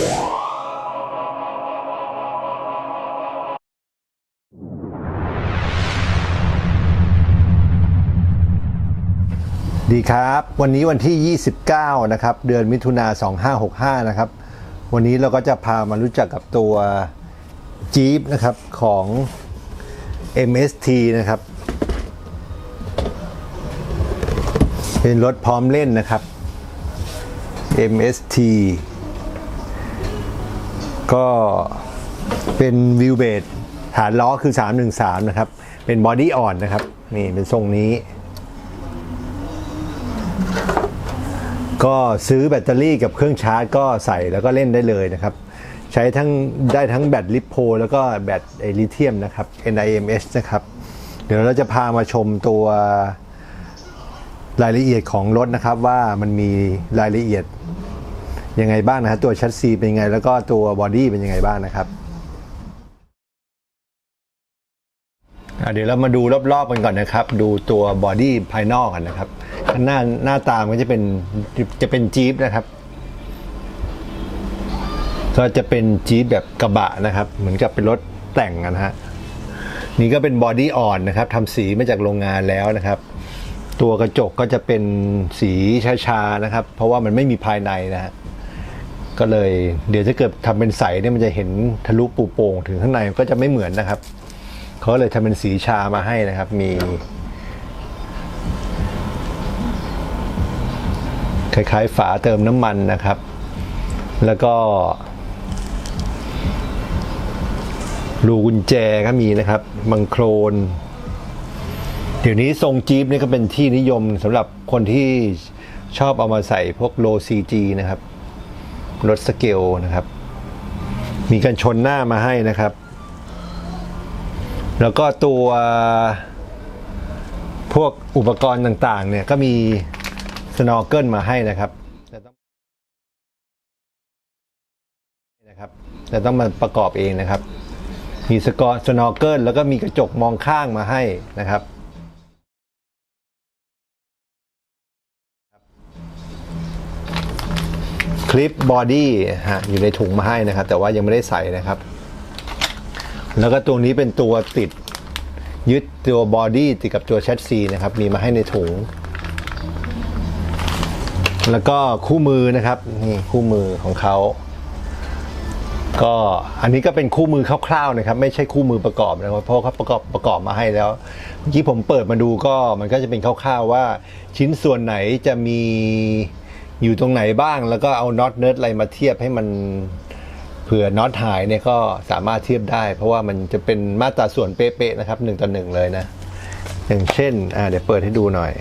ดีครับ วันนี้วันที่ 29 นะครับ เดือนมิถุนา2565 นะครับ วันนี้เราก็จะพามารู้จักกับตัวจี๊ปนะครับของ MST นะครับ เป็นรถพร้อมเล่นนะครับ MST ก็เป็นวิวเบดฐานล้อคือ 313 นะครับ เป็นบอดี้อ่อนนะครับ นี่เป็นทรงนี้ ก็ซื้อแบตเตอรี่กับเครื่องชาร์จก็ใส่แล้วก็เล่นได้เลยนะครับ ใช้ทั้งได้ทั้งแบตลิโพแล้วก็แบตไอลิเธียมนะครับ NIMH นะครับ เดี๋ยวเราจะพามาชมตัวรายละเอียดของรถนะครับว่ามันมีรายละเอียด ยังไงบ้างนะครับตัวชัดซีเป็นยังไง แล้วก็ตัวบอดี้เป็นยังไงบ้างนะครับอะเดี๋ยวเรามาดูรอบๆกันก่อนนะครับ ดูตัวบอดี้ภายนอกกันนะครับข้างหน้าหน้าตามันก็จะเป็นจะเป็นจี๊ปนะครับ ก็จะเป็นจี๊ปแบบกระบะนะครับ เหมือนกับเป็นรถแต่งนนะฮะนี่ก็เป็นบอดี้อ่อนนะครับทำสีมาจากโรงงานแล้วนะครับ ตัวกระจกก็จะเป็นสีชาๆนะครับ เพราะว่ามันไม่มีภายในนะฮะ ก็เลยเดี๋ยวถ้าเกิดทำเป็นใสเนี่ยมันจะเห็นทะลุปูโป่งถึงข้างในก็จะไม่เหมือนนะครับเขาเลยทำเป็นสีชามาให้นะครับ มีคล้ายๆฝาเติมน้ำมันนะครับ แล้วก็รูกุญแจก็มีนะครับบังโครน เดี๋ยวนี้ทรงจี๊ปนี่ก็เป็นที่นิยมสำหรับคนที่ชอบเอามาใส่พวกโล CG นะครับ รถสเกลนะครับ มีกันชนหน้ามาให้นะครับ แล้วก็ตัวพวกอุปกรณ์ต่างๆ เนี่ยก็มีสโนว์เกิลมาให้นะครับแต่ต้องนะครับแต่ต้องมาประกอบเองนะครับ มีสกอร์สโนว์เกิลแล้วก็มีกระจกมองข้างมาให้นะครับ คลิปบอดี้ฮะอยู่ในถุงมาให้นะครับ แต่ว่ายังไม่ได้ใส่นะครับ แล้วก็ตัวนี้เป็นตัวติดยึดตัวบอดี้ติดกับตัวแชสซีนะครับ มีมาให้ในถุง แล้วก็คู่มือนะครับนี่คู่มือของเขาก็อันนี้ก็เป็นคู่มือคร่าวๆนะครับ ไม่ใช่คู่มือประกอบนะครับเพราะเขาประกอบประกอบมาให้แล้วเมื่อกี้ผมเปิดมาดูก็มันก็จะเป็นคร่าวๆว่าชิ้นส่วนไหนจะมี อยู่ตรงไหนบ้างแล้วก็เอาน็อตเนิร์ดอะไรมาเทียบให้มันเผื่อน็อตหายเนี่ยก็สามารถเทียบได้ เพราะว่ามันจะเป็นมาตราส่วนเป๊ะๆนะครับหนึ่งต่อหนึ่งเลยนะ อย่างเช่นอ่าเดี๋ยวเปิดให้ดูหน่อย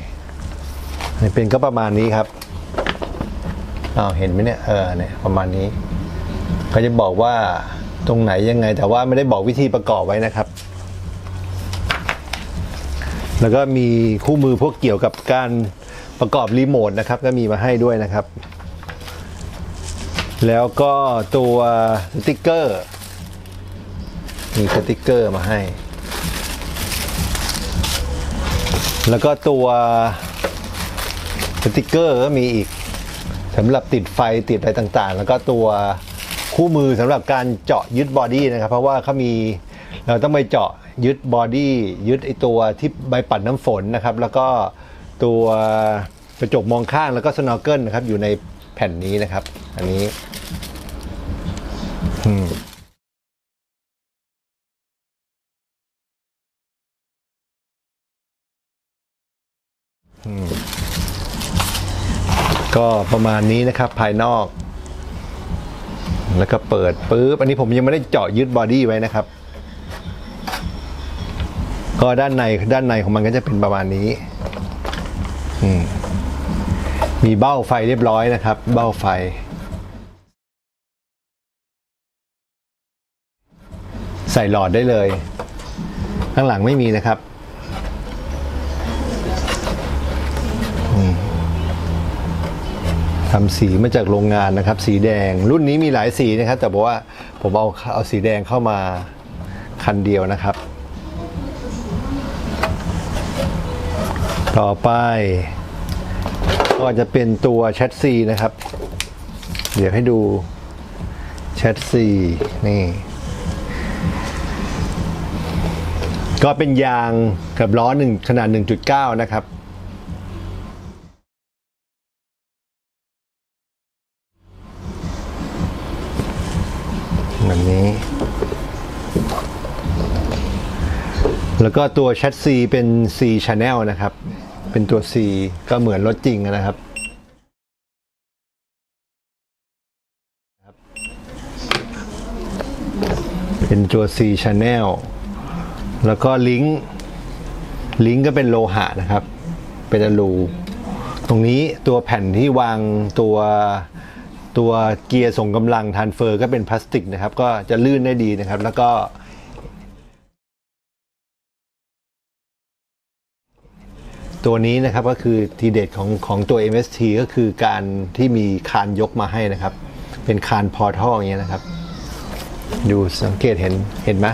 นี่เป็นก็ประมาณนี้ครับอ้าวเห็นไหมเนี่ยเออเนี่ยประมาณนี้เขาจะบอกว่าตรงไหนยังไง แต่ว่าไม่ได้บอกวิธีประกอบไว้นะครับ แล้วก็มีคู่มือพวกเกี่ยวกับการ ประกอบรีโมทนะครับก็มีมาให้ด้วยนะครับ แล้วก็ตัวสติกเกอร์ มีสติกเกอร์มาให้ แล้วก็ตัวสติกเกอร์ก็มีอีกสำหรับติดไฟติดอะไรต่างๆ แล้วก็ตัวคู่มือสำหรับการเจาะยึดบอดี้นะครับ เพราะว่าเขามีเราต้องไปเจาะยึดบอดี้ยึดไอตัวที่ใบปัดน้ำฝนนะครับ แล้วก็ ตัวกระจกมองข้างแล้วก็สโนว์เกิลนะครับ อยู่ในแผ่นนี้นะครับ อันนี้อืมอืมก็ประมาณนี้นะครับภายนอก แล้วก็เปิดปุ๊บ อันนี้ผมยังไม่ได้เจาะยึดบอดี้ไว้นะครับ ก็ด้านในด้านในของมันก็จะเป็นประมาณนี้ มมีเบ้าไฟเรียบร้อยนะครับ เบ้าไฟ ใส่หลอดได้เลย ข้างหลังไม่มีนะครับทำสีมาจากโรงงานนะครับ สีแดงรุ่นนี้มีหลายสีนะครับ แต่บอกว่าผมเอาเอาสีแดงเข้ามาคันเดียวนะครับ ต่อไป ก็จะเป็นตัวแชสซีนะครับ เดี๋ยวให้ดูแชทซีนี่ ก็เป็นยางกับล้อหนึ่งขนาด 1.9 นะครับแบบนี้ แล้วก็ตัวแชทซีเป็น C Channel นะครับ เป็นตัว C ก็เหมือนรถจริงนะครับ เป็นตัว C Channel แล้วก็ลิงก์ลิงก์ก็เป็นโลหะนะครับ เป็นอลูตรงนี้ตัวแผ่นที่วางตัวตัวเกียร์ส่งกำลังทรานเฟอร์ก็เป็นพลาสติกนะครับ ก็จะลื่นได้ดีนะครับ แล้วก็ ตัวนี้นะครับก็คือทีเด็ดของของตัว MST ก็คือการที่มีคานยกมาให้นะครับ เป็นคานพอทัลอย่างเงี้ยนะครับ ดูสังเกตเห็นเห็นไหม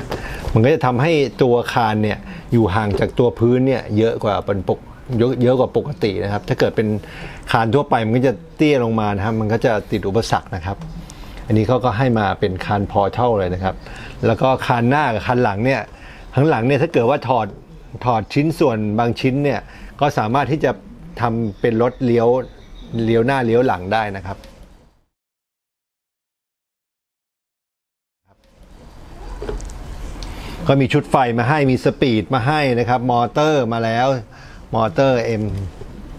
มันก็จะทำให้ตัวคานเนี่ยอยู่ห่างจากตัวพื้นเนี่ยเยอะกว่าเป็นปกเยอะเยอะกว่าปกตินะครับ ถ้าเกิดเป็นคานทั่วไปมันก็จะเตี้ยลงมานะครับ มันก็จะติดอุปสรรคนะครับ อันนี้เขาก็ให้มาเป็นคานพอร์ทัลเลยนะครับ แล้วก็คานหน้ากับคานหลังเนี่ยข้างหลังเนี่ยถ้าเกิดว่าถอดถอดชิ้นส่วนบางชิ้นเนี่ย ก็สามารถที่จะทำเป็นรถเลี้ยวเลี้ยวหน้าเลี้ยวหลังได้นะครับ ก็มีชุดไฟมาให้มีสปีดมาให้นะครับ มอเตอร์มาแล้วมอเตอร์ M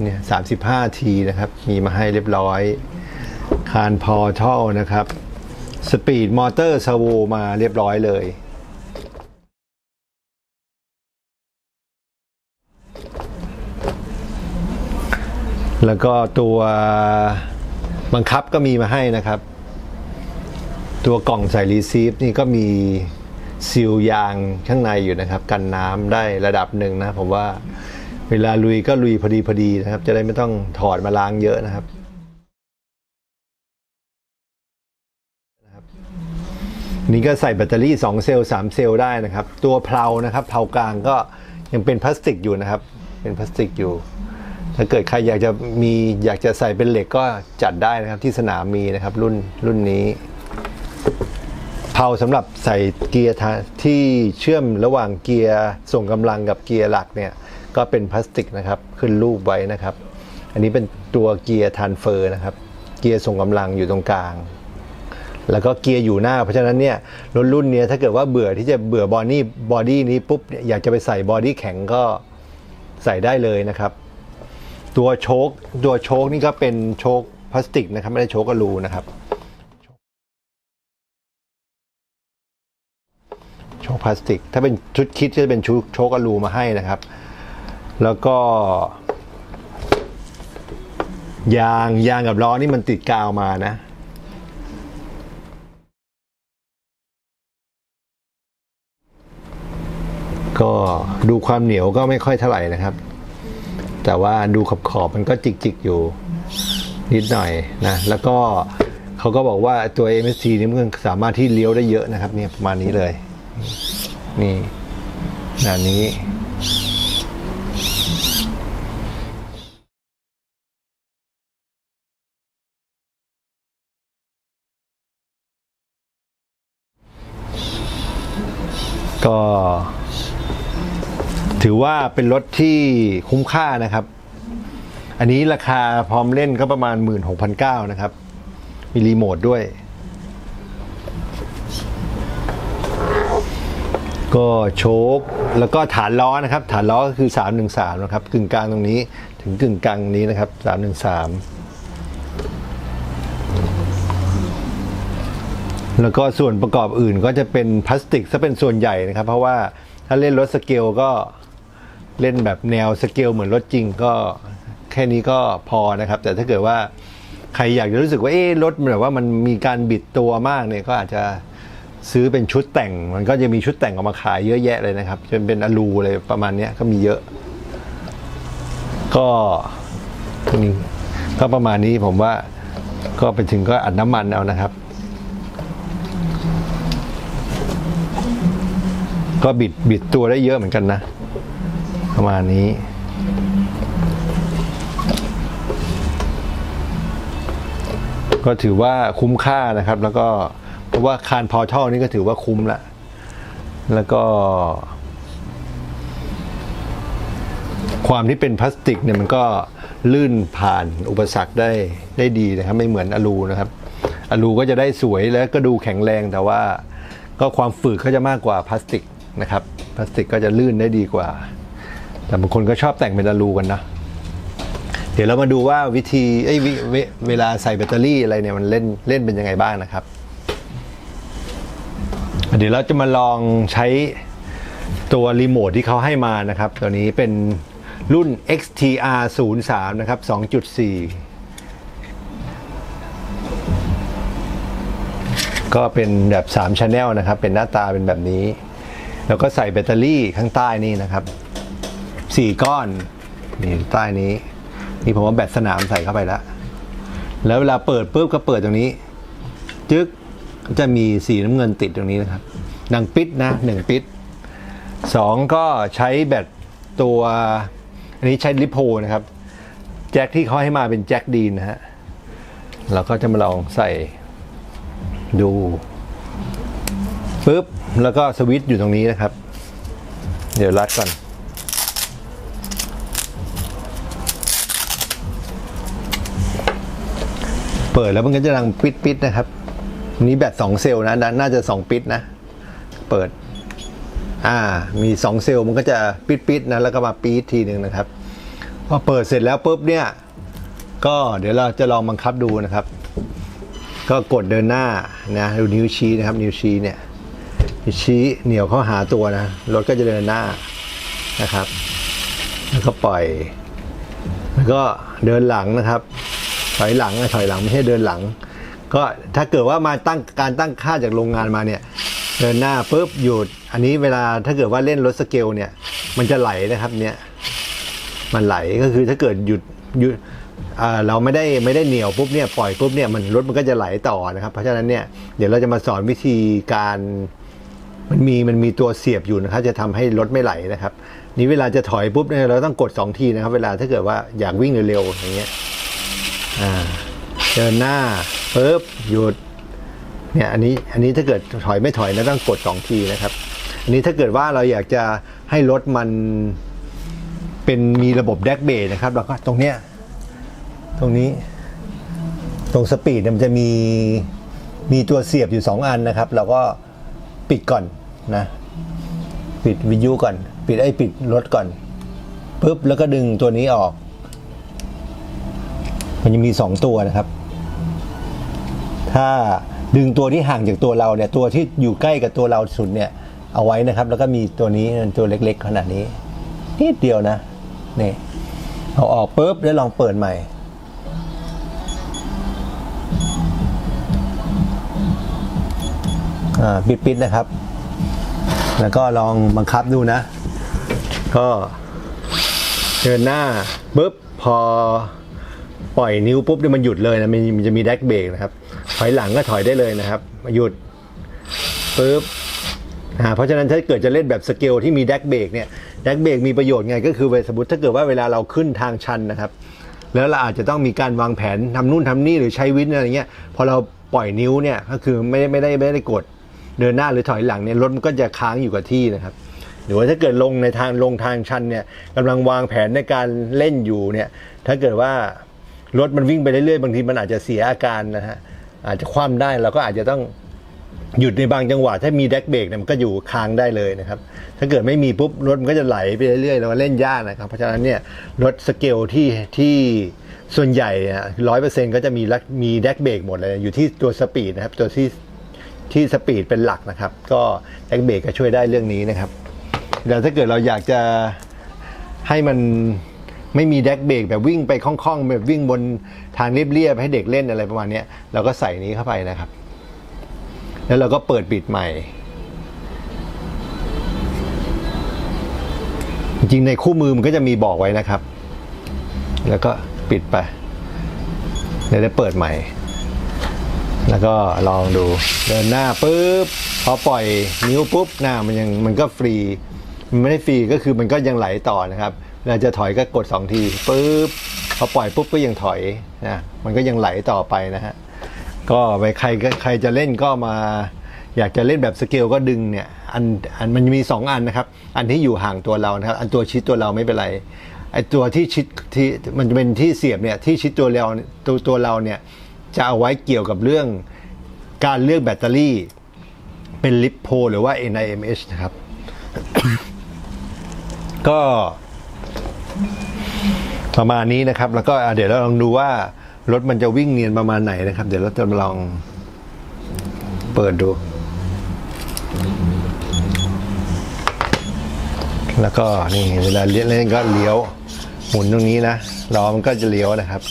เนี่ย35ทีนะครับ มีมาให้เรียบร้อย คานพอทัลนะครับ สปีดมอเตอร์ซาโวมาเรียบร้อยเลย แล้วก็ตัวบังคับก็มีมาให้นะครับ ตัวกล่องใส่รีซีฟนี่ก็มีซีลยางข้างในอยู่นะครับ กันน้ำได้ระดับหนึ่งนะผมว่าเวลาลุยก็ลุยพอดีพอดีนะครับ จะได้ไม่ต้องถอดมาล้างเยอะนะครับนี่ก็ใส่แบตเตอรี่ 2 เซลล์3เซลล์ได้นะครับ ตัวเพลานะครับเพลากลางก็ยังเป็นพลาสติกอยู่นะครับ เป็นพลาสติกอยู่ ถ้าเกิดใครอยากจะมีอยากจะใส่เป็นเหล็กก็จัดได้นะครับที่สนามมีนะครับรุ่นรุ่นนี้เพลาสำหรับใส่เกียร์ที่เชื่อมระหว่างเกียร์ส่งกำลังกับเกียร์หลักเนี่ยก็เป็นพลาสติกนะครับขึ้นรูปไว้นะครับ อันนี้เป็นตัวเกียร์ทานเฟอร์นะครับ เกียร์ส่งกำลังอยู่ตรงกลาง แล้วก็เกียร์อยู่หน้า เพราะฉะนั้นเนี่ยรถรุ่นนี้ถ้าเกิดว่าเบื่อที่จะเบื่อบอดี้บอดี้นี้ปุ๊บอยากจะไปใส่บอดี้แข็งก็ใส่ได้เลยนะครับ ตัวโชคตัวโชคนี่ก็เป็นโชคพลาสติกนะครับ ไม่ได้โชคกระลูนะครับ โชคพลาสติก ถ้าเป็นชุดคิดจะเป็นชุดโชคกระลูมาให้นะครับ แล้วก็ ยางยางกับล้อนี่มันติดกาวมานะก็ดูความเหนียวก็ไม่ค่อยเท่าไหร่นะครับ แต่ว่าดูขอบขอบมันก็จิกๆอยู่นิดหน่อยนะแล้วก็เขาก็บอกว่าตัว MSC นี่มันสามารถที่เลี้ยวได้เยอะนะครับเนี่ยประมาณนี้เลย นี่ขนาดนี้ก็ ถือว่าเป็นรถที่คุ้มค่านะครับ อันนี้ราคาพร้อมเล่นก็ประมาณ 16,900นะครับ มีรีโมทด้วย ก็โชคแล้วก็ฐานล้อนะครับ ฐานล้อก็คือ 313 นะครับ กึ่งกลางตรงนี้ถึงกึ่งกลางนี้นะครับ 313แล้วก็ส่วนประกอบอื่นก็จะเป็นพลาสติกซะเป็นส่วนใหญ่นะครับ เพราะว่าถ้าเล่นรถสเกลก็ เล่นแบบแนวสเกลเหมือนรถจริงก็แค่นี้ก็พอนะครับ แต่ถ้าเกิดว่าใครอยากจะรู้สึกว่าเอ๊ะรถแบบว่ามันมีการบิดตัวมากเนี่ยก็อาจจะซื้อเป็นชุดแต่ง มันก็จะมีชุดแต่งออกมาขายเยอะแยะเลยนะครับจนเป็นอลูเลยประมาณนี้ก็มีเยอะ ก็นี่ก็ประมาณนี้ผมว่าก็ไปถึงก็อัดน้ำมันเอานะครับ ก็บิดบิดตัวได้เยอะเหมือนกันนะ ประมาณนี้ ก็ถือว่าคุ้มค่านะครับ แล้วก็เพราะว่าคานพอท่อนี่ก็ถือว่าคุ้มละ แล้วก็ ความที่เป็นพลาสติกเนี่ยมันก็ลื่นผ่านอุปสรรคได้ได้ดีนะครับ ไม่เหมือนอลูนะครับ อลูก็จะได้สวยแล้วก็ดูแข็งแรงแต่ว่า ก็ความฝืดก็จะมากกว่าพลาสติกนะครับ พลาสติกก็จะลื่นได้ดีกว่า แต่บางคนก็ชอบแต่งเป็นอลูกันนะ เดี๋ยวเรามาดูว่าวิธีเอ้ยเวเววลาใส่แบตเตอรี่อะไรเนี่ยมันเล่นเล่นเป็นยังไงบ้างนะครับ เดี๋ยวเราจะมาลองใช้ตัวรีโมทที่เขาให้มานะครับ ตัวนี้เป็นรุ่น XTR 0 3นะครับ 2.4 ก็เป็นแบบ3 Channel นะครับ เป็นหน้าตาเป็นแบบนี้ แล้วก็ใส่แบตเตอรี่ข้างใต้นี่นะครับ 4ก้อนนี่ใต้นี้ นี่ผมว่าแบตสนามใส่เข้าไปแล้ว แล้วเวลาเปิดปุ๊บก็เปิดตรงนี้ จึ๊กก็จะมีสีน้ำเงินติดตรงนี้นะครับดังปิดนะหนึ่งปิดสองก็ใช้แบตตัว อันนี้ใช้ลิโพนะครับ แจ็คที่เขาให้มาเป็นแจ็คดีนนะฮะเราก็จะมาลองใส่ดูปุ๊บแล้วก็สวิตช์อยู่ตรงนี้นะครับ เดี๋ยวรัดก่อน เปิดแล้วมันก็จะดังปิดปิดนะครับ นี้แบต2เซลล์นะน่าน่าจะ2ปิดนะ เปิด อ่า มี2เซลล์มันก็จะปิดปิดนะแล้วก็มาปีดทีหนึ่งนะครับ พอเปิดเสร็จแล้วปุ๊บเนี่ย ก็เดี๋ยวเราจะลองบังคับดูนะครับ ก็กดเดินหน้านะดูนิ้วชี้นะครับ นิ้วชี้เนี่ยนิ้วชี้เหนียวเข้าหาตัวนะรถก็จะเดินหน้านะครับ แล้วก็ปล่อย แล้วก็เดินหลังนะครับ ถอยหลังนะถอยหลังไม่ใช่เดินหลัง ก็ถ้าเกิดว่ามาตั้งการตั้งค่าจากโรงงานมาเนี่ยเดินหน้าปุ๊บหยุดอันนี้เวลาถ้าเกิดว่าเล่นรถสเกลเนี่ย มันจะไหลนะครับเนี่ยมันไหลก็คือถ้าเกิดหยุดหยุดเราไม่ได้ไม่ได้เหนียวปุ๊บเนี่ยปล่อยปุ๊บเนี่ยมันรถมันก็จะไหลต่อนะครับ เพราะฉะนั้นเนี่ยเดี๋ยวเราจะมาสอนวิธีการมันมีมันมีตัวเสียบอยู่นะครับ จะทำให้รถไม่ไหลนะครับ นี่เวลาจะถอยปุ๊บเนี่ยเราต้องกดสองทีนะครับ เวลาถ้าเกิดว่าอยากวิ่งเร็วๆอย่างเงี้ย อ่าเดินหน้าปุ๊บหยุดเนี่ยอันนี้อันนี้ถ้าเกิดถอยไม่ถอยนะต้องกดสองทีนะครับ อันนี้ถ้าเกิดว่าเราอยากจะให้รถมันเป็นมีระบบแดกเบรนะครับเราก็ตรงเนี้ยตรงนี้ ตรงสปีดเนี่ยมันจะมีมีตัวเสียบอยู่ 2 อันนะครับ เราก็ปิดก่อนนะ ปิดวิทยุก่อน ปิดไอ้ปิดรถก่อนปุ๊บแล้วก็ดึงตัวนี้ออก มันจะมีสองตัวนะครับ ถ้าดึงตัวที่ห่างจากตัวเราเนี่ย ตัวที่อยู่ใกล้กับตัวเราสุดเนี่ย เอาไว้นะครับ แล้วก็มีตัวนี้ตัวเล็กๆขนาดนี้นิดเดียวนะนี่เอาออกปุ๊บแล้วลองเปิดใหม่ ปิดๆนะครับ แล้วก็ลองบังคับดูนะ ก็เดินหน้าปุ๊บพอ ปล่อยนิ้วปุ๊บเนี่ยมันหยุดเลยนะมันจะมีแดกเบรกนะครับ ถอยหลังก็ถอยได้เลยนะครับ หยุดปุ๊บอ่าเพราะฉะนั้นถ้าเกิดจะเล่นแบบสเกลที่มีแดกเบรกเนี่ยแดกเบรกมีประโยชน์ไงก็คือสมมติถ้าเกิดว่าเวลาเราขึ้นทางชันนะครับ แล้วเราอาจจะต้องมีการวางแผนทำนู่นทำนี่หรือใช้วินอะไรเงี้ยพอเราปล่อยนิ้วเนี่ยก็คือไม่ได้ไม่ได้ไม่ได้กดเดินหน้าหรือถอยหลังเนี่ยรถมันก็จะค้างอยู่กับที่นะครับหรือว่าถ้าเกิดลงในทางลงทางชันเนี่ยกำลังวางแผนในการเล่นอยู่เนี่ยถ้าเกิดว่า รถมันวิ่งไปเรื่อยๆบางทีมันอาจจะเสียอาการนะฮะอาจจะคว่ำได้เราก็อาจจะต้องหยุดในบางจังหวะถ้ามีแดกเบรกเนี่ยมันก็อยู่ค้างได้เลยนะครับ ถ้าเกิดไม่มีปุ๊บรถมันก็จะไหลไปเรื่อยๆแล้วก็เล่นยากนะครับ เพราะฉะนั้นเนี่ยรถสเกลที่ที่ส่วนใหญ่ร้อยเปอร์เซ็นต์ก็จะมีมีแดกเบรกหมดเลยอยู่ที่ตัวสปีดนะครับตัวที่ที่สปีดเป็นหลักนะครับ ก็แดกเบรกก็ช่วยได้เรื่องนี้นะครับแล้วถ้าเกิดเราอยากจะให้มัน ไม่มีแดกเบรกแบบวิ่งไปคล่องๆ แบบวิ่งบนทางเรียบๆให้เด็กเล่นอะไรประมาณนี้เราก็ใส่นี้เข้าไปนะครับ แล้วเราก็เปิดปิดใหม่ จริงในคู่มือมันก็จะมีบอกไว้นะครับ แล้วก็ปิดไปเดี๋ยวได้เปิดใหม่ แล้วก็ลองดูเดินหน้าปุ๊บพอปล่อยนิ้วปุ๊บหน้ามันยังมันก็ฟรีมันไม่ได้ฟรีก็คือมันก็ยังไหลต่อนะครับ เราจะถอยก็กด 2 ทีปุ๊บพอปล่อยปุ๊บก็ยังถอยนะมันก็ยังไหลต่อไปนะฮะก็ไปใครใครจะเล่นก็มาอยากจะเล่นแบบสเกลก็ดึงเนี่ยอันอันมันมีสองอันนะครับ อันที่อยู่ห่างตัวเรานะครับ อันตัวชิดตัวเราไม่เป็นไรไอตัวที่ชิดที่มันจะเป็นที่เสียบเนี่ยที่ชิดตัวเราตัวตัวเราเนี่ยจะเอาไว้เกี่ยวกับเรื่องการเลือกแบตเตอรี่ เป็นลิปโพหรือว่า NIMH นะครับ ก็ ประมาณนี้นะครับ แล้วก็เดี๋ยวเราลองดูว่ารถมันจะวิ่งเนียนประมาณไหนนะครับ เดี๋ยวเราจะลองเปิดดู แล้วก็นี่เวลาเล่นก็เลี้ยวหมุนตรงนี้นะล้อมันก็จะเลี้ยวนะครับ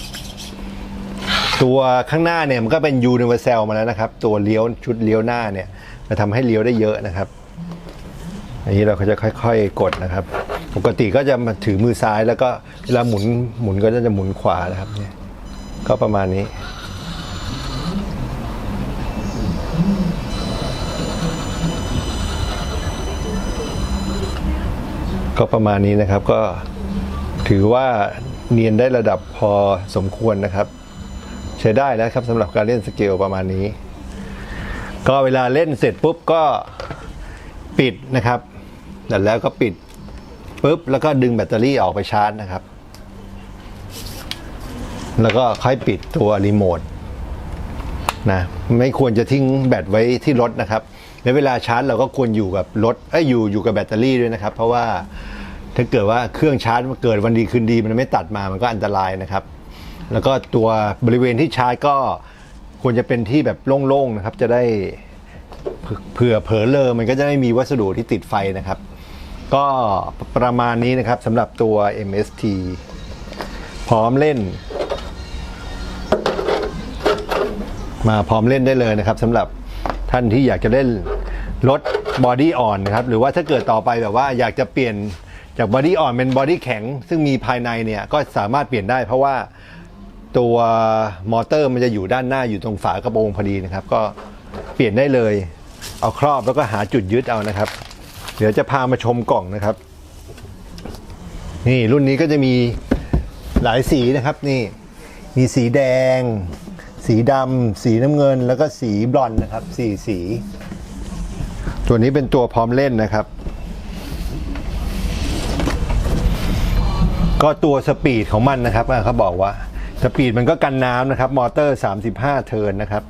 ตัวข้างหน้าเนี่ยมันก็เป็นยูนิเวอร์แซลมาแล้วนะครับ ตัวเลี้ยวชุดเลี้ยวหน้าเนี่ยจะทำให้เลี้ยวได้เยอะนะครับ อันนี้เราก็จะค่อย ๆ กดนะครับ ปกติก็จะมาถือมือซ้ายแล้วก็เวลาหมุนหมุนก็จะหมุนขวานะครับเนี่ยก็ประมาณนี้ก็ประมาณนี้นะครับก็ถือว่าเนียนได้ระดับพอสมควรนะครับ ใช้ได้แล้วครับสำหรับการเล่นสเกลประมาณนี้ ก็เวลาเล่นเสร็จปุ๊บก็ปิดนะครับแต่แล้วก็ปิด ปุ๊บแล้วก็ดึงแบตเตอรี่ออกไปชาร์จนะครับ แล้วก็ค่อยปิดตัวรีโมทนะไม่ควรจะทิ้งแบตไว้ที่รถนะครับในเวลาชาร์จเราก็ควรอยู่กับรถเอ้ยอยู่อยู่กับแบตเตอรี่ด้วยนะครับ เพราะว่าถ้าเกิดว่าเครื่องชาร์จมันเกิดวันดีคืนดีมันไม่ตัดมามันก็อันตรายนะครับ แล้วก็ตัวบริเวณที่ชาร์จก็ควรจะเป็นที่แบบโล่งๆนะครับ จะได้เผื่อเผลอเลอมันก็จะไม่มีวัสดุที่ติดไฟนะครับ ก็ประมาณนี้นะครับสำหรับตัว MST พร้อมเล่น มาพร้อมเล่นได้เลยนะครับสำหรับท่านที่อยากจะเล่นรถบอดี้อ่อนนะครับ หรือว่าถ้าเกิดต่อไปแบบว่าอยากจะเปลี่ยนจากบอดี้อ่อนเป็นบอดี้แข็ง ซึ่งมีภายในเนี่ยก็สามารถเปลี่ยนได้ เพราะว่าตัวมอเตอร์มันจะอยู่ด้านหน้าอยู่ตรงฝากระโปรงพอดีนะครับ ก็เปลี่ยนได้เลย เอาครอบแล้วก็หาจุดยึดเอานะครับ เดี๋ยวจะพามาชมกล่องนะครับ นี่รุ่นนี้ก็จะมีหลายสีนะครับนี่ มีสีแดง สีดำสีน้ำเงิน แล้วก็สีบลอนนะครับสี่สี ตัวนี้เป็นตัวพร้อมเล่นนะครับ ก็ตัวสปีดของมันนะครับเขาบอกว่าสปีดมันก็กันน้ำนะครับ มอเตอร์ 35 เทิร์นนะครับ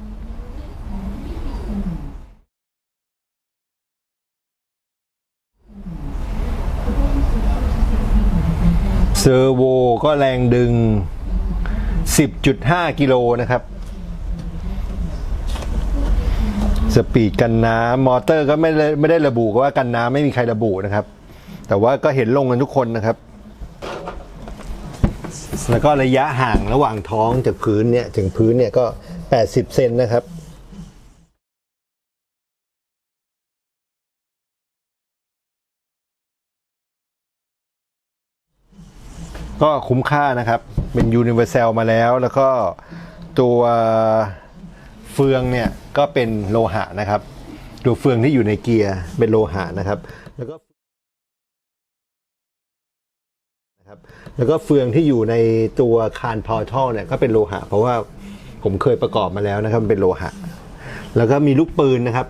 เซอร์โวก็แรงดึง 10.5 กิโลนะครับ สปีดกันน้ำมอเตอร์ก็ไม่ได้ไม่ได้ระบุว่ากันน้ำไม่มีใครระบุนะครับ แต่ว่าก็เห็นลงกันทุกคนนะครับ แล้วก็ระยะห่างระหว่างท้องจากพื้นเนี่ย ถึงพื้นเนี่ยก็ 80 เซนนะครับ ก็คุ้มค่านะครับ เป็นยูนิเวอร์แซลมาแล้ว แล้วก็ตัวเฟืองเนี่ยก็เป็นโลหะนะครับ ตัวเฟืองที่อยู่ในเกียร์เป็นโลหะนะครับ แล้วก็นะครับ แล้วก็เฟืองที่อยู่ในตัวคานพอท่อเนี่ยก็เป็นโลหะ เพราะว่าผมเคยประกอบมาแล้วนะครับเป็นโลหะ แล้วก็มีลูกปืนนะครับ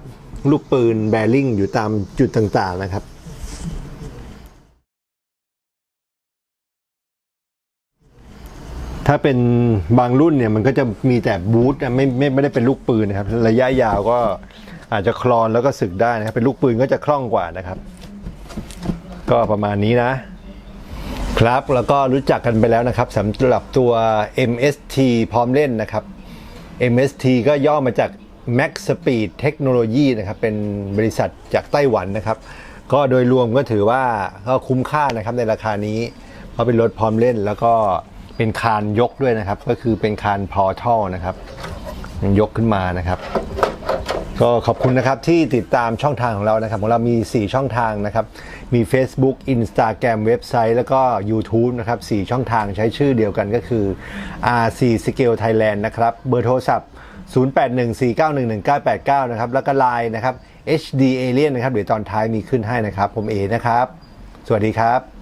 ลูกปืนแบริ่งอยู่ตามจุดต่างๆนะครับ ถ้าเป็นบางรุ่นเนี่ยมันก็จะมีแต่บูทไม่ไม่ไม่ได้เป็นลูกปืนนะครับ ระยะยาวก็อาจจะคลอนแล้วก็สึกได้นะครับ เป็นลูกปืนก็จะคล่องกว่านะครับ ก็ประมาณนี้นะ ครับแล้วก็รู้จักกันไปแล้วนะครับสำหรับตัว MST พร้อมเล่นนะครับ MST ก็ย่อมาจาก Max Speed Technology นะครับ เป็นบริษัทจากไต้หวันนะครับ ก็โดยรวมก็ถือว่าก็คุ้มค่านะครับในราคานี้เพราะเป็นรถพร้อมเล่นแล้วก็ เป็นคานยกด้วยนะครับ ก็คือเป็นคานพอท่อนะครับยกขึ้นมานะครับ ก็ขอบคุณนะครับที่ติดตามช่องทางของเรานะครับ ของเรามี 4 ช่องทางนะครับ มี Facebook Instagram เว็บไซต์ แล้วก็ YouTube นะครับ 4 ช่องทางใช้ชื่อเดียวกันก็คือ RC Scale Thailand นะครับ เบอร์โทรศัพท์ 0814911989 นะครับ แล้วก็ Line นะครับ HD Alien นะครับ เดี๋ยวตอนท้ายมีขึ้นให้นะครับ ผมเอนะครับ สวัสดีครับ